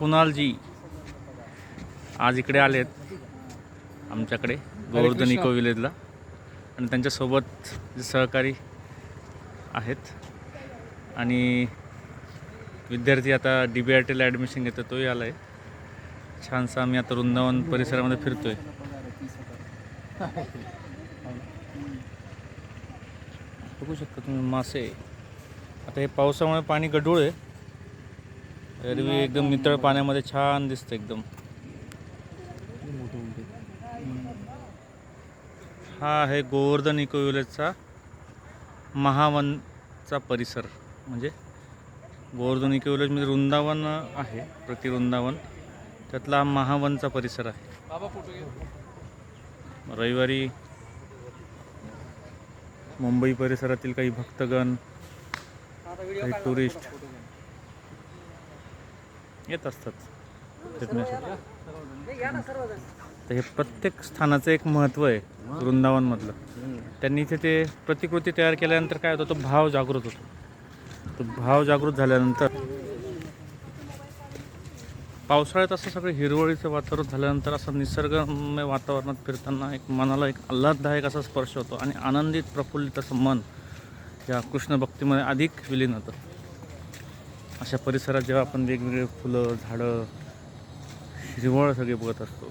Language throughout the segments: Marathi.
कुणालजी. आज इकडे आलेत आमच्याकडे गोवर्धन इको विलेजला आणि त्यांच्यासोबत जे सहकारी आहेत. आणि विद्यार्थी आता डी बी आर टीला ॲडमिशन घेतो तोही आला आहे छानसा आम्ही आता वृंदावन परिसरामध्ये फिरतोय. बघू शकता तुम्ही मासे. आता हे पावसामुळे पाणी गढूळ आहे. एरवी एकदम नितळ पाण्यामध्ये छान दिसतं एकदम. हा आहे गोवर्धन इको विलेजचा महावनचा परिसर. म्हणजे गोवर्धन इको विलेज म्हणजे वृंदावन आहे प्रति वृंदावन. त्यातला हा महावनचा परिसर आहे. रविवारी मुंबई परिसरातील काही भक्तगण काही टुरिस्ट येत असतात. तर हे प्रत्येक स्थानाचं एक महत्त्व आहे वृंदावनमधलं. त्यांनी इथे ते प्रतिकृती तयार केल्यानंतर काय होतं तो भाव जागृत होतो. तो भाव जागृत झाल्यानंतर पावसाळ्यात असं सगळं हिरवळीचं वातावरण झाल्यानंतर असं निसर्गमय वातावरणात फिरताना एक मनाला एक आल्हाददायक असा स्पर्श होतो आणि आनंदित प्रफुल्लित असं मन या कृष्ण भक्तीमध्ये अधिक विलीन होतं. अशा परिसरात जेव्हा आपण वेगवेगळे फुलं झाडं हिरवळ सगळे बघत असतो.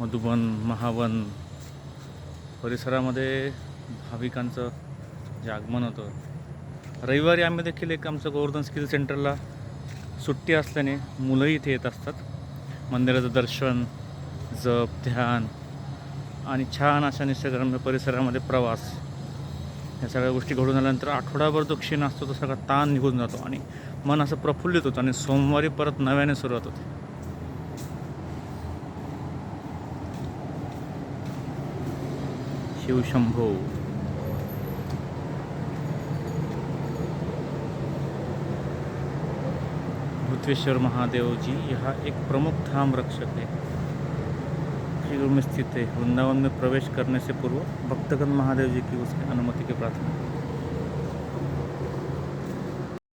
मधुबन महावन परिसरामध्ये भाविकांचं जे आगमन होतं. रविवारी आम्ही देखील एक आमचं गोवर्धन स्किल सेंटरला सुट्टी असल्याने मुलंही इथे येत असतात. मंदिराचं दर्शन जप ध्यान आणि छान अशा निसर्गरम्य परिसरामध्ये प्रवास ह्या सगळ्या गोष्टी घडून आल्यानंतर आठवडाभर जो क्षीण असतो तो सगळा ताण निघून जातो आणि मन असं प्रफुल्लित होतं आणि सोमवारी परत नव्याने सुरुवात होते. शिवशंभो भूतेश्वर महादेव जी एक प्रमुख धाम रक्षक आहे श्री में स्थित है वृंदावन में प्रवेश करने से पूर्व भक्तगण महादेव जी की उसकी अनुमति की प्रार्थना